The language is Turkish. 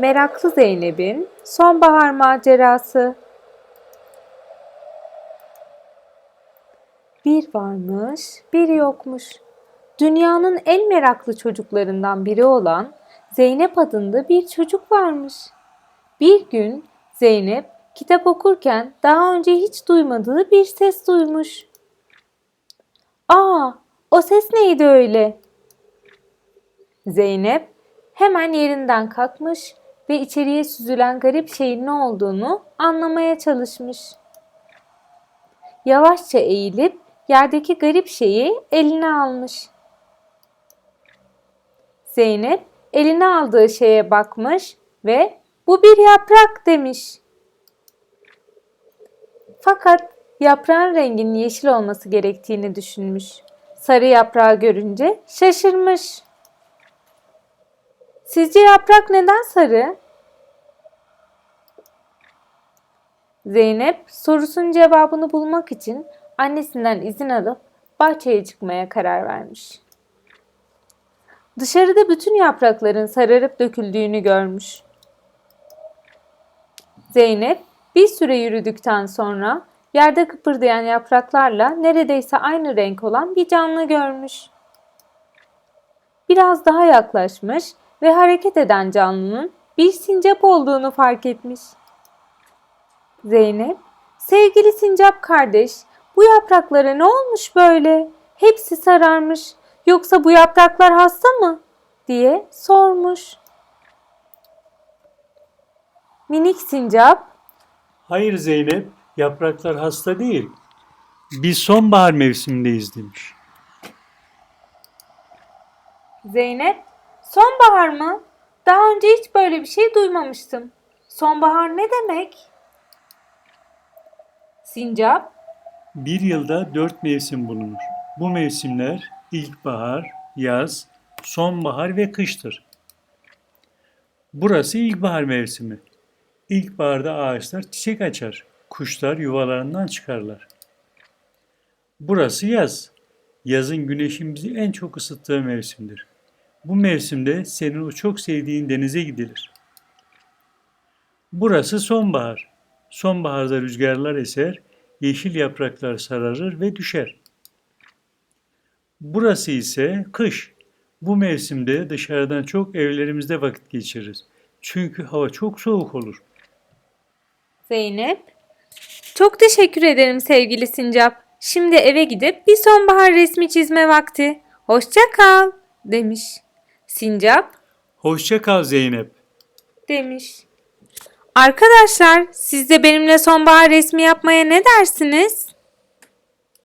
Meraklı Zeynep'in sonbahar macerası. Bir varmış, bir yokmuş. Dünyanın en meraklı çocuklarından biri olan Zeynep adında bir çocuk varmış. Bir gün Zeynep kitap okurken daha önce hiç duymadığı bir ses duymuş. Aa, o ses neydi öyle? Zeynep hemen yerinden kalkmış ve içeriye süzülen garip şeyin ne olduğunu anlamaya çalışmış. Yavaşça eğilip yerdeki garip şeyi eline almış. Zeynep eline aldığı şeye bakmış ve bu bir yaprak demiş. Fakat yaprağın renginin yeşil olması gerektiğini düşünmüş. Sarı yaprağı görünce şaşırmış. Sizce yaprak neden sarı? Zeynep sorusunun cevabını bulmak için annesinden izin alıp bahçeye çıkmaya karar vermiş. Dışarıda bütün yaprakların sararıp döküldüğünü görmüş. Zeynep bir süre yürüdükten sonra yerde kıpırdayan yapraklarla neredeyse aynı renk olan bir canlı görmüş. Biraz daha yaklaşmış ve hareket eden canlının bir sincap olduğunu fark etmiş. Zeynep, sevgili sincap kardeş, bu yapraklara ne olmuş böyle? Hepsi sararmış. Yoksa bu yapraklar hasta mı? diye sormuş. Minik sincap, Hayır Zeynep, yapraklar hasta değil. Biz sonbahar mevsimindeyiz demiş. Zeynep, sonbahar mı? Daha önce hiç böyle bir şey duymamıştım. Sonbahar ne demek? Sincap, Bir yılda dört mevsim bulunur. Bu mevsimler ilkbahar, yaz, sonbahar ve kıştır. Burası ilkbahar mevsimi. İlkbaharda ağaçlar çiçek açar, kuşlar yuvalarından çıkarlar. Burası yaz. Yazın güneşin bizi en çok ısıttığı mevsimdir. Bu mevsimde senin o çok sevdiğin denize gidilir. Burası sonbahar. Sonbaharda rüzgarlar eser, yeşil yapraklar sararır ve düşer. Burası ise kış. Bu mevsimde dışarıdan çok evlerimizde vakit geçiririz. Çünkü hava çok soğuk olur. Zeynep. Çok teşekkür ederim sevgili sincap. Şimdi eve gidip bir sonbahar resmi çizme vakti. Hoşça kal demiş. Sincap Hoşça kal Zeynep. demiş. Arkadaşlar siz de benimle sonbahar resmi yapmaya ne dersiniz?